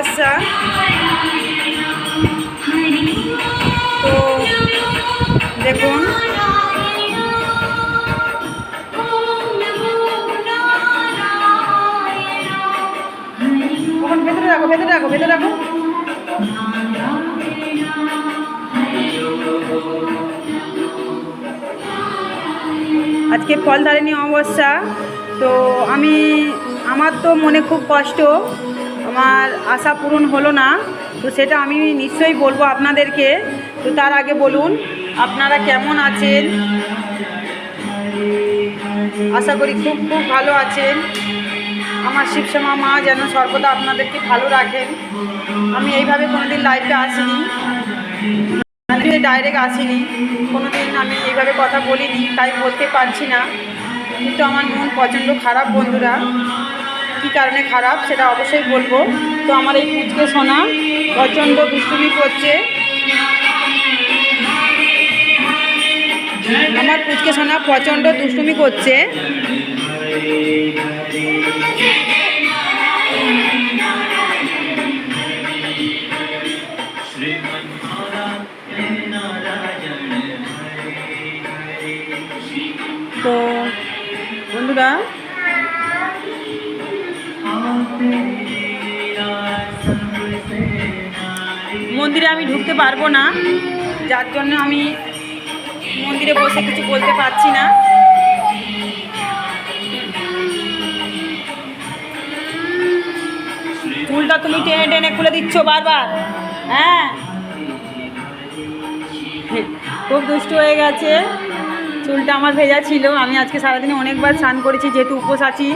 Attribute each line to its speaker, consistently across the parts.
Speaker 1: অমাবস্যা তো দেখুন। ভেতরে রাখো ভেতরে রাখো ভেতরে রাখো। আজকে ফলধারিণী অমাবস্যা, তো আমি, আমার তো মনে খুব কষ্ট। আমার আশা পূরণ হলো না, তো সেটা আমি নিশ্চয়ই বলব আপনাদেরকে। তো তার আগে বলুন, আপনারা কেমন আছেন? আশা করি খুব খুব ভালো আছেন। আমার শিবশ্যামা মা যেন সর্বদা আপনাদেরকে ভালো রাখেন। আমি এইভাবে কোনোদিন লাইফে আসিনি। ডাইরেক্ট আসিনি। কোনোদিন আমি এইভাবে কথা বলিনি, তাই বলতে পারছি না। কিন্তু আমার মন প্রচণ্ড খারাপ, বন্ধুরা। কী কারণে খারাপ সেটা অবশ্যই বলব। তো আমার এই পুচকে সোনা প্রচণ্ড দুষ্টুমি করছে। আমার পুচকে সোনা প্রচণ্ড দুষ্টুমি করছে। তো বন্ধুরা মন্দিরে আমি ঢুকতে পারব না, যার জন্য আমি মন্দিরে বসে কিছু বলতে পারছি না। চুলটা তুমি টেনে টেনে খুলে দিচ্ছ বারবার হ্যাঁ? খুব দুষ্ট হয়ে গেছে। চুলটা আমার ভেজা ছিল, আমি আজকে সারাদিনে অনেকবার স্নান করেছি, যেহেতু উপোস আছি।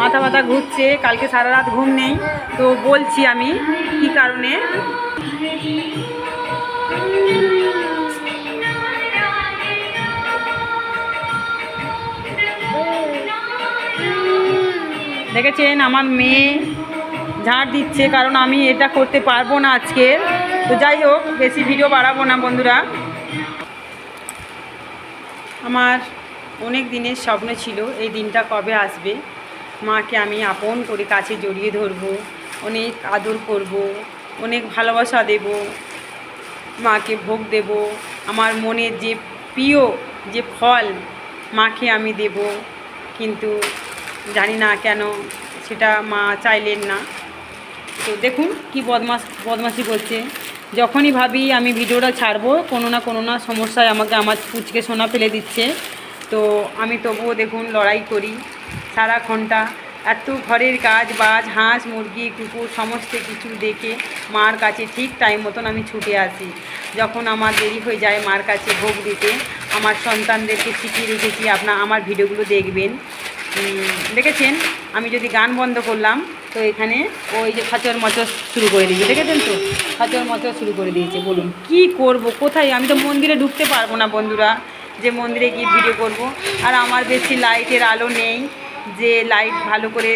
Speaker 1: মাথা ব্যথা ঘুরছে, কালকে সারা রাত ঘুম নেই। তো বলছি আমি, কি কারণে? দেখেছেন, আমার মেয়ে ঝাড় দিচ্ছে, কারণ আমি এটা করতে পারব না আজকে। তো যাই হোক, বেশি ভিডিও বাড়াবো না বন্ধুরা। আমার অনেক দিনের স্বপ্ন ছিল এই দিনটা কবে আসবে। মাকে আমি আপন করে কাছে জড়িয়ে ধরবো, অনেক আদর করব, অনেক ভালোবাসা দেব, মাকে ভোগ দেব, আমার মনের যে প্রিয় যে ফল মাকে আমি দেব। কিন্তু জানি না কেন সেটা মা চাইলেন না। তো দেখুন কি বদমাস, বদমাসি করছে যখনই ভাবি আমি ভিডিওটা ছাড়বো, কোনো না কোনো না সমস্যায় আমাকে আমার পুচকে সোনা ফেলে দিচ্ছে। তো আমি তবুও দেখুন লড়াই করি। সারাক্ষণটা এত ঘরের কাজ, বাজ, হাঁস, মুরগি, কুকুর, সমস্ত কিছু দেখে মার কাছে ঠিক টাইম মতন আমি ছুটে আসি। যখন আমার দেরি হয়ে যায় মার কাছে ভোগ দিতে, আমার সন্তানদেরকে শিখিয়ে রেখেছি আপনার আমার ভিডিওগুলো দেখবেন? দেখেছেন? আমি যদি গান বন্ধ করলাম, তো এখানে ওই যে খাচর মচর শুরু করে দিয়েছে। দেখেছেন তো? খাচর মচর শুরু করে দিয়েছে, বলুন, কি করব, কোথায়? আমি তো মন্দিরে ঢুকতে পারব না বন্ধুরা, যে মন্দিরে গিয়ে ভিডিও করব। আর আমার বেশি লাইটের আলো নেই। যে লাইট ভালো করে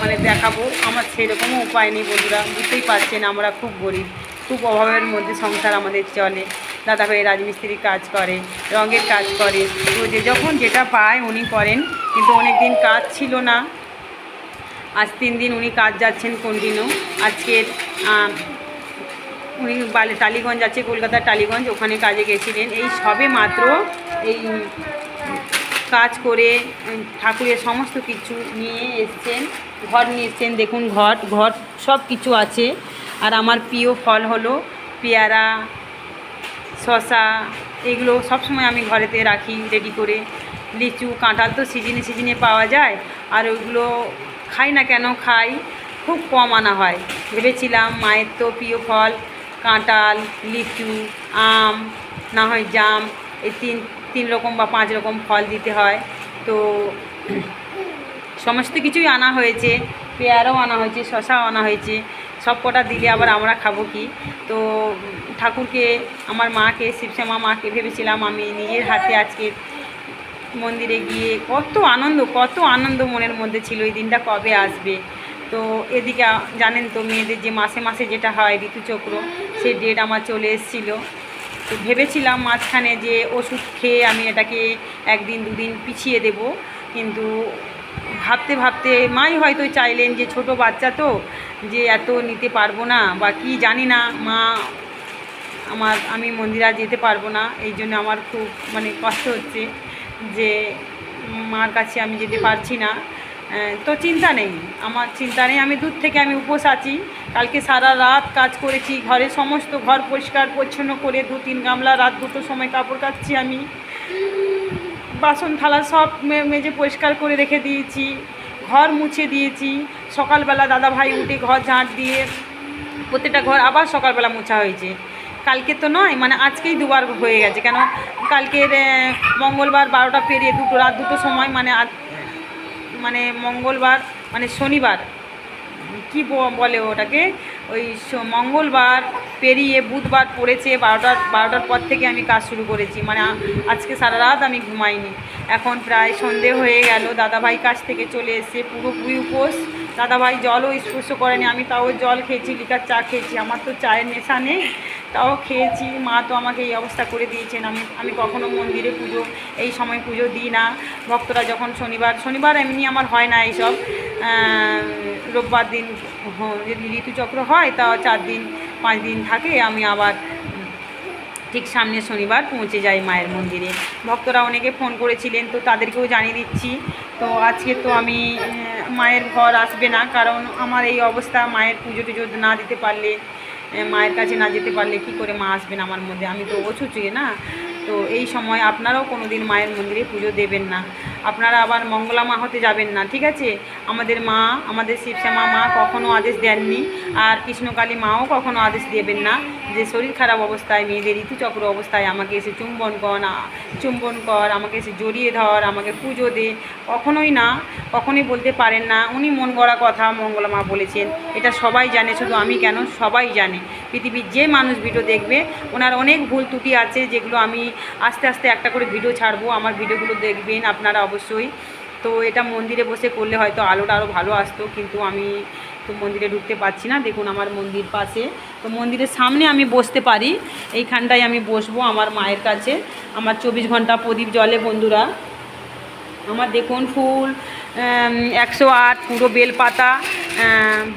Speaker 1: মানে দেখাবো, আমার সেরকমও উপায় নেই বন্ধুরা, বুঝতেই পারছেন আমরা খুব গরিব, খুব অভাবের মধ্যে সংসার আমাদের চলে। দাদাভাই রাজমিস্ত্রির কাজ করে, রঙের কাজ করে, তো যে যখন যেটা পায় উনি করেন, কিন্তু অনেক দিন কাজ ছিল না। আজ তিন দিন উনি কাজ যাচ্ছেন কন্টিনিউ আজকের উনি বালে টালিগঞ্জ আছে, কলকাতার টালিগঞ্জ, ওখানে কাজে গেছিলেন। এই সবে মাত্র এই কাজ করে ঠাকুরের সমস্ত কিছু নিয়ে এসছেন, ঘর নিয়ে এসছেন, দেখুন ঘর ঘর সব কিছু আছে। আর আমার প্রিয় ফল হলো পেয়ারা শশা এগুলো সবসময় আমি ঘরেতে রাখি রেডি করে। লিচু, কাঁঠাল তো সিজনে সিজনে পাওয়া যায়, আর ওইগুলো খাই না কেন, খাই, খুব কম আনা হয়। ভেবেছিলাম মায়ের তো প্রিয় ফল, কাঁঠাল, লিচু, আম, না হয় জাম, এই তিন তিন রকম বা পাঁচ রকম ফল দিতে হয়। তো সমস্ত কিছুই আনা হয়েছে, পেয়ারাও আনা হয়েছে, শশাও আনা হয়েছে, সব কটা দিলে আবার আমরা খাব কি? তো ঠাকুরকে, আমার মাকে, শিবশ্যামা মাকে ভেবেছিলাম আমি নিজের হাতে আজকে মন্দিরে গিয়ে কত আনন্দ কত আনন্দ মনের মধ্যে ছিল এই দিনটা কবে আসবে। তো এদিকে, জানেন তো মেয়েদের যে মাসে মাসে যেটা হয় ঋতুচক্র, সেই ডেট আমার চলে এসেছিল। তো ভেবেছিলাম মাঝখানে যে ওষুধ খেয়ে আমি এটাকে একদিন, দুদিন পিছিয়ে দেব। কিন্তু ভাবতে ভাবতে মাই হয়তো চাইলেন যে ছোট বাচ্চা তো, যে এত নিতে পারব না বা কি জানি না, মা আমার, আমি মন্দিরা যেতে পারব না। এই জন্য আমার খুব মানে কষ্ট হচ্ছে যে মার কাছে আমি যেতে পারছি না। তো চিন্তা নেই, আমার চিন্তা নেই। আমি দূর থেকে আমি উপোস আছি। কালকে সারা রাত কাজ করেছি, ঘরে সমস্ত ঘর পরিষ্কার পরিচ্ছন্ন করে দু তিন গামলা রাত দুটোর সময় কাপড় কাচ্ছি আমি। বাসন থালা সব মেজে পরিষ্কার করে রেখে দিয়েছি, ঘর মুছে দিয়েছি। সকালবেলা দাদা ভাই উঠে ঘর ঝাঁট দিয়ে প্রত্যেকটা ঘর আবার সকালবেলা মোছা হয়েছে। কালকে তো নয় মানে আজকেই দুবার হয়ে গেছে। কেন? কালকের মঙ্গলবার বারোটা পেরিয়ে দুটো রাত দুটো সময় মানে মানে মঙ্গলবার মানে শনিবার, কি বলে ওটাকে? ওই মঙ্গলবার পেরিয়ে বুধবার পড়েছে বারোটার বারোটার পর থেকে আমি কাজ শুরু করেছি। মানে আজকে সারা রাত আমি ঘুমাইনি। এখন প্রায় সন্ধে হয়ে গেল, দাদাভাই কাছ থেকে চলে এসে পুরোপুরি উপোস। দাদাভাই জলও স্পর্শ করেনি, আমি তাও জল খেয়েছি, লিকার চা খেয়েছি। আমার তো চায়ের নেশা নেই। তাও খেয়েছি, মা তো আমাকে এই অবস্থা করে দিয়েছেন। আমি আমি কখনো মন্দিরে পুজো, এই সময় পুজো দিই না। ভক্তরা যখন শনিবার শনিবার এমনি আমার হয় না এইসব। রোববার দিন যদি ঋতুচক্র হয়, তা চার দিন, পাঁচ দিন থাকে, আমি আবার ঠিক সামনে শনিবার পৌঁছে যাই মায়ের মন্দিরে। ভক্তরা অনেকে ফোন করেছিলেন, তো তাদেরকেও জানিয়ে দিচ্ছি। তো আজকে তো আমি মায়ের ঘর আসবে না, কারণ আমার এই অবস্থা, মায়ের পুজো টুজো না দিতে পারলে মায়ের কাছে না যেতে পারলে কি করে মা আসবেন আমার মধ্যে? আমি তো অছুচুয়ে না? তো এই সময় আপনারাও কোনো দিন মায়ের মন্দিরে পুজো দেবেন না। আপনারা আবার মঙ্গলা মা হতে যাবেন না, ঠিক আছে? আমাদের মা, আমাদের শিবশ্যামা মা কখনো আদেশ দেননি, আর কৃষ্ণকালী মাও কখনো আদেশ দেবেন না যে শরীর খারাপ অবস্থায়, মেয়েদের ঋতুচক্র অবস্থায় আমাকে এসে চুম্বন কর চুম্বন কর, আমাকে এসে জড়িয়ে ধর, আমাকে পুজো দে। কখনোই না, কখনোই বলতে পারেন না। উনি মন গড়া কথা মঙ্গলা মা বলেছেন। এটা সবাই জানে, শুধু আমি কেন? সবাই জানে। পৃথিবীর যে মানুষ ভিডিও দেখবে, ওনার অনেক ভুল ত্রুটি আছে, যেগুলো আমি আস্তে আস্তে একটা করে ভিডিও ছাড়বো। আমার ভিডিওগুলো দেখবেন, আপনারা তো এটা মন্দিরে বসে করলে হয়তো আলোটা আরও ভালো আসতো, কিন্তু আমি তো মন্দিরে ঢুকতে পারছি না। দেখুন আমার মন্দির পাশে। তো মন্দিরের সামনে আমি বসতে পারি। এইখানটায় আমি বসবো আমার মায়ের কাছে। আমার চব্বিশ ঘণ্টা প্রদীপ জলে বন্ধুরা। আমার দেখুন ফুল একশো আট পুরো বেলপাতা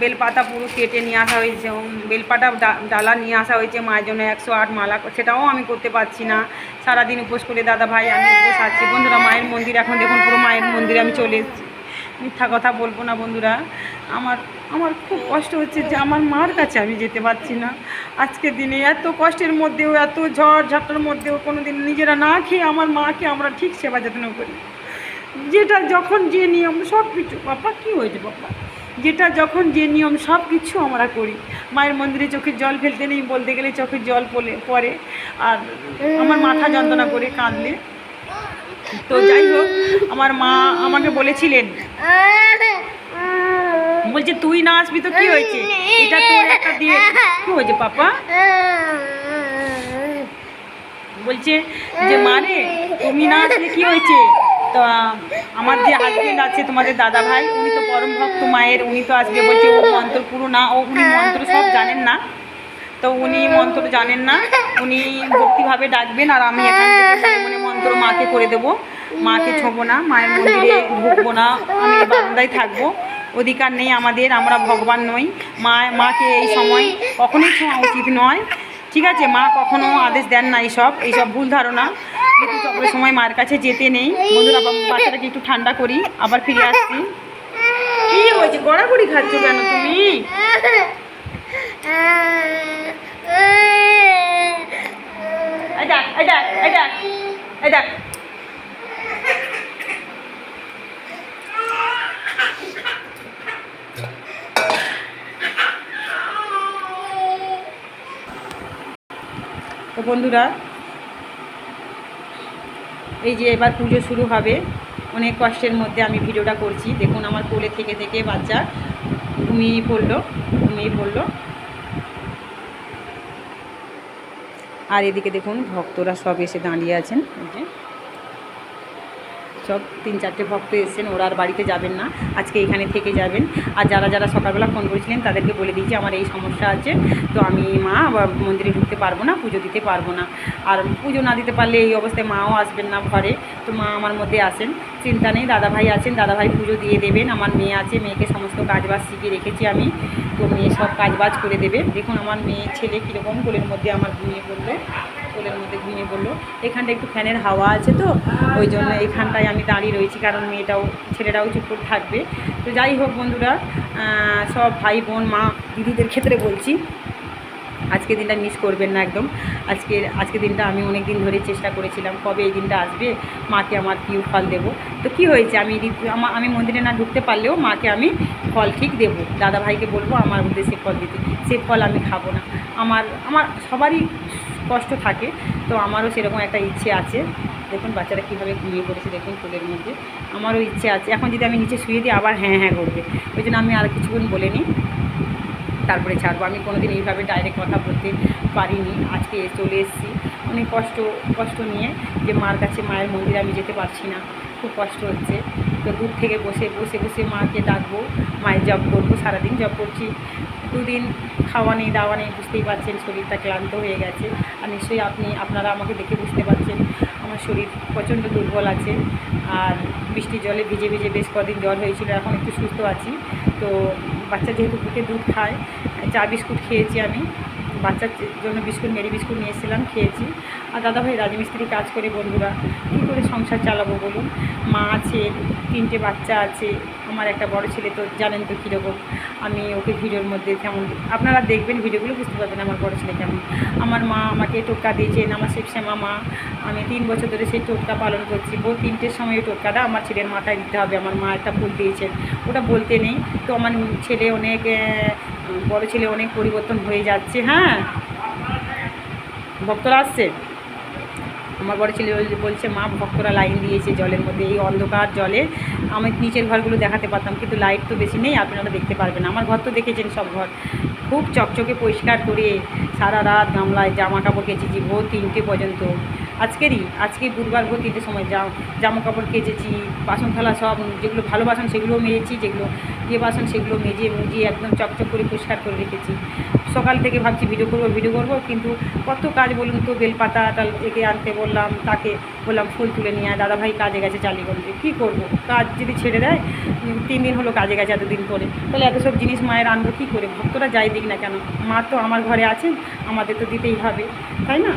Speaker 1: বেলপাতা পুরো কেটে নিয়ে আসা হয়েছে বেলপাতা ডালা নিয়ে আসা হয়েছে মায়ের জন্য একশো আট মালা, সেটাও আমি করতে পারছি না। সারাদিন উপোস করে দাদা ভাই, আমি উপোস আছি। বন্ধুরা, মায়ের মন্দির, এখন দেখুন পুরো মায়ের মন্দিরে আমি চলে এসেছি। মিথ্যা কথা বলব না বন্ধুরা, আমার আমার খুব কষ্ট হচ্ছে যে আমার মার কাছে আমি যেতে পারছি না। আজকের দিনে এত কষ্টের মধ্যেও, এত ঝড় ঝাপটার মধ্যেও কোনো দিন নিজেরা না খেয়ে আমার মাকে আমরা ঠিক সেবা যত্ন করি। যেটা যখন যে নিয়ম সব কিছু বাবা, কী হয়েছে বাবা? যেটা যখন যে নিয়ম সব কিছু আমরা করি। মায়ের মন্দিরে চোখের জল ফেলতে নেই বলতে গেলে চোখের জল পড়ে পড়ে আর আমার মাথা যন্ত্রণা করে কাঁদলে। তো যাই হোক, আমার মা আমাকে বলেছিলেন। বলছে, তুই না আসবি তো কি হয়েছে? এটা তোর একটা দিয়ে কি হয়েছে পাপা? বলছে যে মানে তুমি না আসলে কি হয়েছে? তো আমার যে হাজবেন্ড আছে তোমাদের দাদা ভাই, উনি তো পরম ভক্ত মায়ের, উনি তো আজকে বলছে ও মন্ত্র পুরো না, ও উনি মন্ত্র সব জানেন না। তো উনি মন্ত্র জানেন না, উনি ভক্তিভাবে ডাকবেন আর আমি এখান থেকে মনে মনে মন্ত্র মাকে করে দেবো। মাকে ছোবো না, মায়ের মন্দিরে ঢুকবো না, আমি বারান্দায় থাকব। অধিকার নেই আমাদের, আমরা ভগবান নই। মা, মাকে এই সময় কখনোই ছোঁয়া উচিত নয়। ঠিক আছে, মা কখনো আদেশ দেন না এইসব এইসব ভুল ধারণা। ঋতু সময় মার কাছে যেতে নেই। বন্ধুরা বাচ্চাটাকে একটু ঠান্ডা করি, আবার ফিরে আসছি। কি হয়েছে? গড়াগড়ি খাচ্ছ কেন তুমি? তো বন্ধুরা এই যে এবার পুজো শুরু হবে। অনেক কষ্টের মধ্যে আমি ভিডিওটা করছি। দেখুন আমার কোলে থেকে থেকে বাচ্চা ঘুমিয়ে পড়ল ঘুমিয়ে পড়ল। আর এদিকে দেখুন ভক্তরা সব এসে দাঁড়িয়ে আছেন। যে সব তিন চারটে ভক্ত এসেছেন, ওরা আর বাড়িতে যাবেন না, আজকে এখানে থেকে যাবেন। আর যারা যারা সকালবেলা ফোন করেছিলেন, তাদেরকে বলে দিয়েছি, আমার এই সমস্যা আছে, তো আমি মা মন্দিরে ঢুকতে পারব না, পুজো দিতে পারব না। আর পুজো না দিতে পারলে এই অবস্থায় মাও আসবেন না ঘরে, তো মা আমার মধ্যে আসেন, চিন্তা নেই, দাদাভাই আছেন, দাদাভাই পুজো দিয়ে দেবেন, আমার মেয়ে আছে, মেয়েকে সমস্ত কাজবাজ শিখিয়ে রেখেছি আমি, তো মেয়ে সব কাজবাজ করে দেবে। দেখুন, আমার মেয়ে ছেলে কীরকম কোলের মধ্যে আমার ঘুমিয়ে পড়ল। ঘুমিয়ে পড়ল এখানটা একটু ফ্যানের হাওয়া আছে তো, ওই জন্য এখানটায় আমি দাঁড়িয়ে রয়েছি, কারণ মেয়েটাও, ছেলেটাও চুপ করে থাকবে। তো যাই হোক বন্ধুরা সব ভাই বোন, মা, দিদিদের ক্ষেত্রে বলছি, আজকে দিনটা মিস করবেন না একদম। আজকে আজকে দিনটা আমি অনেক দিন ধরে চেষ্টা করেছিলাম, কবে এই দিনটা আসবে, মাকে আমার কিউ ফল দেবো। তো কি হয়েছে আমা- আমি মন্দিরে না ঢুকতে পারলেও মাকে আমি ফল ঠিক দেবো। দাদা ভাইকে বলব, আমার উদ্দেশ্যে ফল দিতে। সে ফল আমি খাব না। আমার আমার সবারই কষ্ট থাকে, তো আমারও সেরকম একটা ইচ্ছে আছে। দেখুন বাচ্চারা কীভাবে ঘুমিয়ে পড়েছে, দেখুন কোলের মধ্যে। আমারও ইচ্ছে আছে। এখন যদি আমি নিচে শুয়ে দিই, আবার হ্যাঁ হ্যাঁ করবে। ওই জন্য আমি আর কিছুক্ষণ বলে নিই, তারপরে ছাড়বো। আমি কোনোদিন এইভাবে ডাইরেক্ট কথা বলতে পারিনি। আজকে চলে এসেছি। অনেক কষ্ট কষ্ট নিয়ে যে মার কাছে, মায়ের মন্দিরে আমি যেতে পারছি না। খুব কষ্ট হচ্ছে। তো দূর থেকে বসে বসে বসে মাকে ডাকবো। মায়ের জব করব। সারাদিন জব করছি। দুদিন খাওয়া নেই দাওয়া নেই বুঝতেই পারছেন, শরীরটা ক্লান্ত হয়ে গেছে। আর নিশ্চয়ই আপনি, আপনারা আমাকে দেখে বুঝতে পারছেন, আমার শরীর প্রচণ্ড দুর্বল আছে। আর বৃষ্টির জলে ভিজে ভিজে বেশ কদিন জ্বর হয়েছিল, এখন একটু সুস্থ আছি। তো বাচ্চা যেহেতু বুকে দুধ খায়, চা বিস্কুট খেয়েছি আমি। বাচ্চার জন্য বিস্কুট, মেরি বিস্কুট নিয়ে এসেছিলাম, খেয়েছি। আর দাদাভাই রাজমিস্ত্রি কাজ করে বন্ধুরা, কী করে সংসার চালাবো বলুন? মা আছে, তিনটে বাচ্চা আছে আমার একটা বড় ছেলে তো জানেন তো কীরকম। আমি ওকে ভিডিওর মধ্যে কেমন আপনারা দেখবেন ভিডিওগুলো বুঝতে পারবেন আমার বড় ছেলে কেমন। আমার মা আমাকে টোটকা দিয়েছেন আমার শিবশ্যামা মা আমি তিন বছর ধরে সেই টোটকা পালন করছি। ভোর তিনটের সময় টোটকাটা আমার ছেলের মাথায় দিতে হবে, আমার মা একটা ফুল দিয়েছেন ওটা বলতে নেই। তো আমার ছেলে অনেক বড় ছেলে অনেক পরিবর্তন হয়ে যাচ্ছে হ্যাঁ? ভক্তরা আসছে? আমার বড় ছেলে বলছে মা, ভক্তরা লাইন দিয়েছে জলের মধ্যে, এই অন্ধকার জলে আমি নিচের ঘরগুলো দেখাতে পারতাম, কিন্তু লাইট তো বেশি নেই, আপনারা দেখতে পারবেন। আমার ঘর তো দেখেছেন সব ঘর। খুব চকচকে পরিষ্কার করে সারা রাত গামলায় জামা কাপড় কেচেছি, ভোর তিনটে পর্যন্ত। আজকেরই আজকে বুধবার ভোর তিনটের সময় জা- জামা কাপড় কেচেছি, বাসন থালা সব, যেগুলো ভালো বাসন সেগুলোও মেজেছি, যেগুলো ইয়ে বাসন সেগুলো মেজে মুজিয়ে একদম চকচক করে পরিষ্কার করে রেখেছি। সকাল থেকে ভাবছি ভিডিও করব ভিডিও করব, কিন্তু কত কাজ বলুন তো, বেলপাতা টাল একে আনতে বললাম, তাকে বললাম, ফুল তুলে নিয়ে আয়, দাদাভাই কাজে গেছে টালিগঞ্জে কী করব? কাজ যদি ছেড়ে দেয়, তিন দিন হলো কাজে গেছে এতদিন পরে। তাহলে এত সব জিনিস মায়ের আনব কী করে? ভক্তরা যাই দিক না কেন, মা তো আমার ঘরে আছেন, আমাদের তো দিতেই হবে। তাই না?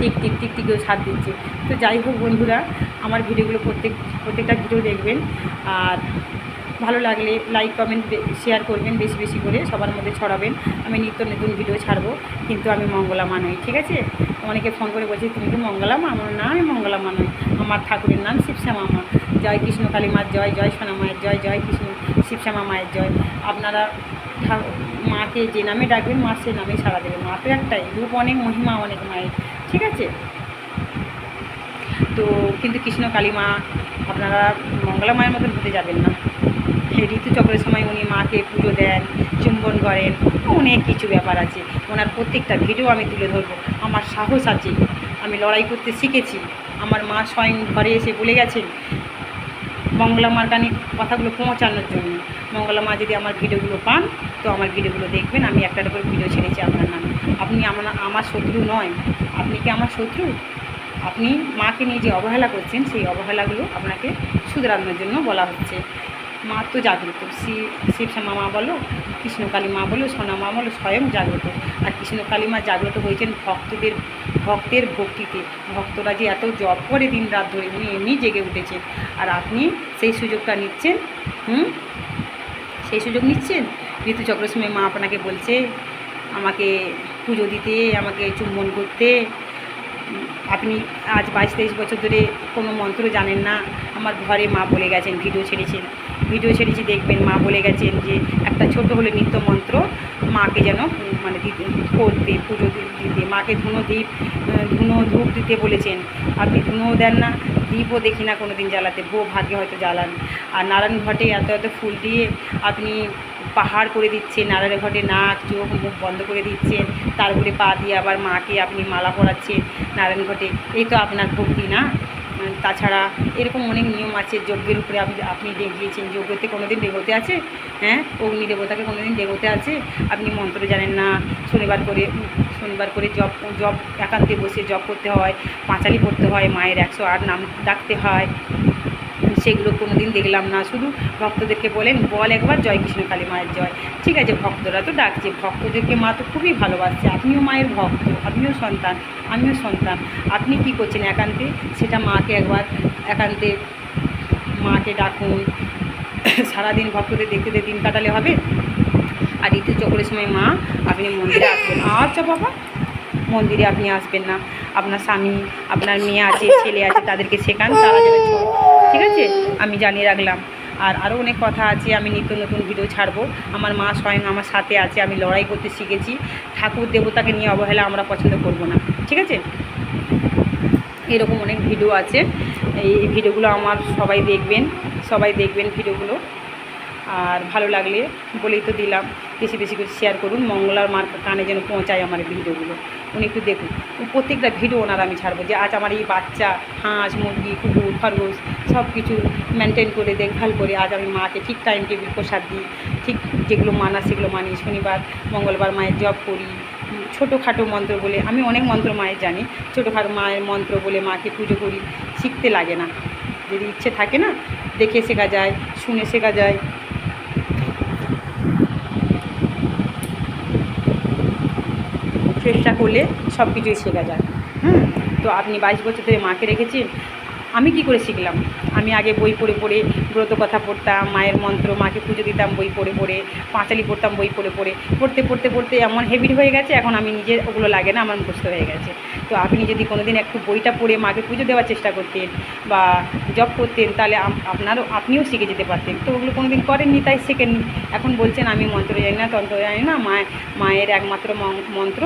Speaker 1: টিক টিক টিক, টিকেও ছাড় দিচ্ছে। তো যাই হোক বন্ধুরা, আমার ভিডিওগুলো প্রত্যেক, প্রত্যেকটা ভিডিও দেখবেন। আর ভালো লাগলে লাইক কমেন্ট শেয়ার করবেন বেশি বেশি করে, সবার মধ্যে ছড়াবেন। আমি নিত্য নতুন ভিডিও ছাড়বো, কিন্তু আমি মঙ্গলা মা নই, ঠিক আছে? অনেকে ফোন করে বলছে, তুমি কি মঙ্গলা আমার না, আমি মঙ্গলা মা নই, আমার ঠাকুরের নাম শিবশ্যামা মা জয় কৃষ্ণ কালী মার জয় জয় সোনা মায়ের জয় জয় কৃষ্ণ শিবশ্যামা মায়ের জয়। আপনারা মাকে যে নামে ডাকবেন, মা সে নামে সারা দেবেন মা তো একটাই, রূপ অনেক, মহিমা অনেক মায়ের। ঠিক আছে? তো কিন্তু কৃষ্ণ কালী মা আপনারা মঙ্গলা মায়ের মতন হতে যাবেন না। ঋতুচক্রের সময় উনি মাকে পুজো দেন, চুম্বন করেন, অনেক কিছু ব্যাপার আছে। ওনার প্রত্যেকটা ভিডিও আমি তুলে ধরবো। আমার সাহস আছে। আমি লড়াই করতে শিখেছি। আমার মা স্বয়ং ঘরে এসে বলে গেছেন মঙ্গলা মার গানে কথাগুলো পৌঁছানোর জন্য। মঙ্গলা মা যদি আমার ভিডিওগুলো পান, তো আমার ভিডিওগুলো দেখবেন, আমি একটা করে ভিডিও ছেড়েছি আপনার নামে। আপনি আমার আমার শত্রু নয়। আপনি কি আমার শত্রু? আপনি মাকে নিয়ে যে অবহেলা করছেন, সেই অবহেলাগুলো আপনাকে শুধরানোর জন্য বলা হচ্ছে। মা তো জাগ্রত। শিব শিবশ্যামা মা বলো, কৃষ্ণকালী মা বলো, সোনা মা বলো, স্বয়ং জাগ্রত। আর কৃষ্ণকালী মা জাগ্রত হয়েছেন ভক্তদের, ভক্তের ভক্তিতে। ভক্তরা যে এত জব করে দিন রাত ধরে, উনি এমনি জেগে উঠেছেন। আর আপনি সেই সুযোগটা নিচ্ছেন? হুম? সেই সুযোগ নিচ্ছেন? ঋতুচক্রের সময় মা আপনাকে বলছে, আমাকে পুজো দিতে, আমাকে চুম্বন করতে। আপনি আজ বাইশ তেইশ বছর ধরে কোনো মন্ত্র জানেন না। আমার ঘরে মা বলে গেছেন, ভিডিও ছেড়েছেন। ভিডিও ছেড়েছি, দেখবেন মা বলে গেছেন যে একটা ছোট হলে নিত্য মন্ত্র মাকে যেন মানে করতে, পুজো দিতে, মাকে ধুনো দ্বীপ ধুনো ধূপ দিতে বলেছেন। আপনি ধুনোও দেন না দ্বীপও দেখি না কোনো দিন জ্বালাতে বউ ভাগ্যে হয়তো জ্বালান। আর নারায়ণ ঘটে এত এত ফুল দিয়ে আপনি পাহাড় করে দিচ্ছেন, নারায়ণ ঘটে নাক, চোখ, মুখ বন্ধ করে দিচ্ছেন তারপরে পা দিয়ে আবার মাকে আপনি মালা পরাচ্ছেন, নারায়ণ ঘটে, এই তো আপনার ভক্তি না? তাছাড়া এরকম অনেক নিয়ম আছে, যজ্ঞের উপরে আপনি আপনি দেখিয়েছেন যজ্ঞতে কোনো দিন দেবতে আছে? হ্যাঁ? অগ্নি দেবতাকে কোনো দিন দেবতে আছে? আপনি মন্ত্র জানেন না, শনিবার করে শনিবার করে জব জব একান্তে বসে জব করতে হয়, পাঁচালি পড়তে হয়, মায়ের একশো আট নাম ডাকতে হয়। সেগুলো কোনো দিন দেখলাম না। শুধু ভক্তদেরকে বলেন, বল একবার জয় কৃষ্ণ কালী মায়ের জয়। ঠিক আছে, ভক্তরা তো ডাকছে। ভক্তদেরকে মা তো খুবই ভালোবাসছে। আপনিও মায়ের ভক্ত আপনিও সন্তান, আমিও সন্তান। আপনি কি করছেন একান্তে? সেটা মাকে একবার একান্তে, মাকে ডাকুন। সারাদিন ভক্তদের দেখতে দিন কাটালে হবে? আর ঋতু চক্রের সময় মা আপনি মন্দিরে আসবেন। আচ্ছা বাবা, মন্দিরে আপনি আসবেন না। আপনার স্বামী, আপনার মেয়ে আছে, ছেলে আছে, তাদেরকে শেখান, তারা যেন ঠিক আছে? আমি জানিয়ে রাখলাম। আর আরও অনেক কথা আছে, আমি নিত্য নতুন ভিডিও ছাড়বো। আমার মা স্বয়ং আমার সাথে আছে, আমি লড়াই করতে শিখেছি। ঠাকুর দেবতাকে নিয়ে অবহেলা আমরা পছন্দ করব না, ঠিক আছে? এরকম অনেক ভিডিও আছে। এই ভিডিওগুলো আমার সবাই দেখবেন সবাই দেখবেন ভিডিওগুলো আর ভালো লাগলে বলেই তো দিলাম, বেশি বেশি করে শেয়ার করুন। মঙ্গলার মার কানে যেন পৌঁছায় আমার ভিডিওগুলো উনি একটু দেখুন। প্রত্যেকটা ভিডিও ওনার আমি ছাড়বো যে, আজ আমার এই বাচ্চা, হাঁস, মুরগি, কুকুর, খরগোশ সব কিছু মেনটেন করে, দেখভাল করে আজ আমি মাকে ঠিক টাইম টেবিল প্রসাদ দিই। ঠিক যেগুলো মানা সেগুলো মানি। শনিবার, মঙ্গলবার মায়ের জব করি। ছোটোখাটো মন্ত্র বলে, আমি অনেক মন্ত্র মায়ের জানি। ছোটোখাটো মায়ের মন্ত্র বলে মাকে পুজো করি। শিখতে লাগে না। যদি ইচ্ছে থাকে না, দেখে শেখা যায়, শুনে শেখা যায়। চেষ্টা করলে সব কিছুই শেখা যায়। হুম? তো আপনি বাইশ বছর ধরে মাকে রেখেছেন। আমি কি করে শিখলাম? আমি আগে বই পড়ে পড়ে ব্রত কথা পড়তাম, মায়ের মন্ত্র, মাকে পুজো দিতাম বই পড়ে পড়ে, পাঁচালি পড়তাম বই পড়ে পড়ে। পড়তে পড়তে পড়তে এমন হেভিট হয়ে গেছে, এখন আমি নিজে ওগুলো লাগে না, আমার মুখস্থ হয়ে গেছে। তো আপনি যদি কোনো দিন একটু বইটা পড়ে মাকে পুজো দেওয়ার চেষ্টা করতেন বা জব করতেন, তাহলে আপনারও, আপনিও শিখে যেতে পারতেন। তো ওগুলো কোনো দিন করেননি, তাই শেখেননি। এখন বলছেন, আমি মন্ত্র জানি না, তন্ত্র জানি না মায়ের মায়ের একমাত্র মন্ত্র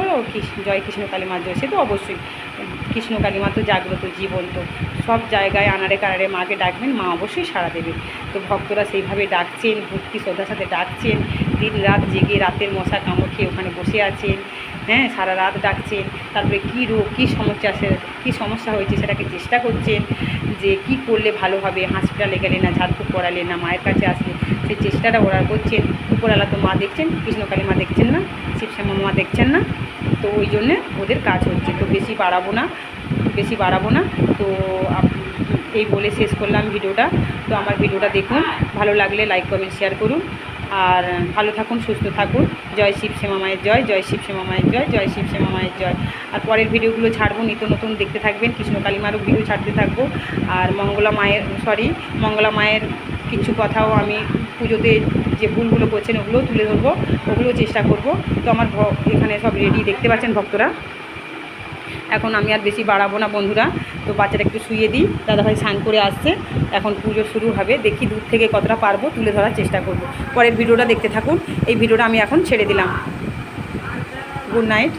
Speaker 1: জয় কৃষ্ণ কালী মা জয় সে তো অবশ্যই। কৃষ্ণ কালী মা তো জাগ্রত, জীবন্ত। জায়গায় আনারে কানারে মাকে ডাকবেন, মা অবশ্যই সাড়া দেবে তো ভক্তরা সেইভাবে ডাকছেন, ভক্তি শ্রদ্ধার সাথে ডাকছেন, দিন রাত জেগে রাতের মশা কামড় খেয়ে ওখানে বসে আছেন হ্যাঁ সারা রাত ডাকছেন। তারপরে কী রোগ, কী সমস্যা কী সমস্যা হয়েছে সেটাকে চেষ্টা করছেন যে কি করলে ভালো হবে হসপিটালে গেলে না, ঝাড়ফুঁক করালে না, মায়ের কাছে আসলে। সেই চেষ্টাটা ওরা করছেন। উপরওয়ালা তো মা দেখছেন, কৃষ্ণকালী মা দেখছেন না, শিবশ্যামা মা দেখছেন না। তো ওই জন্যে ওদের কাজ হচ্ছে। তো বেশি বাড়াবো না। বেশি বাড়াবো না। তো এই বলে শেষ করলাম ভিডিওটা। তো আমার ভিডিওটা দেখুন। ভালো লাগলে লাইক কমেন্ট শেয়ার করুন। আর ভালো থাকুন, সুস্থ থাকুন। জয় শিব শ্যামা মায়ের জয় জয় শিব শ্যামা মায়ের জয় জয় শিব শ্যামা মায়ের জয়। আর পরের ভিডিওগুলো ছাড়বো, নিত্য নতুন দেখতে থাকবেন। কৃষ্ণ কালী মারও ভিডিও ছাড়তে থাকব। আর মঙ্গলা মায়ের সরি মঙ্গলা মায়ের কিছু কথাও আমি পুজোতে যে ভুলগুলো করছেন ওগুলোও তুলে ধরবো, ওগুলোও চেষ্টা করব। তো আমার এখানে সব রেডি দেখতে পাচ্ছেন ভক্তরা? এখন আমি আর বেশি বাড়াবো না বন্ধুরা। তো বাচ্চাটা একটু শুয়ে দিই। দাদাভাই স্নান করে আসছে। এখন পুজো শুরু হবে। দেখি দূর থেকে কতটা পারব, তুলে ধরার চেষ্টা করব। পরের ভিডিওটা দেখতে থাকুন। এই ভিডিওটা আমি এখন ছেড়ে দিলাম। Good night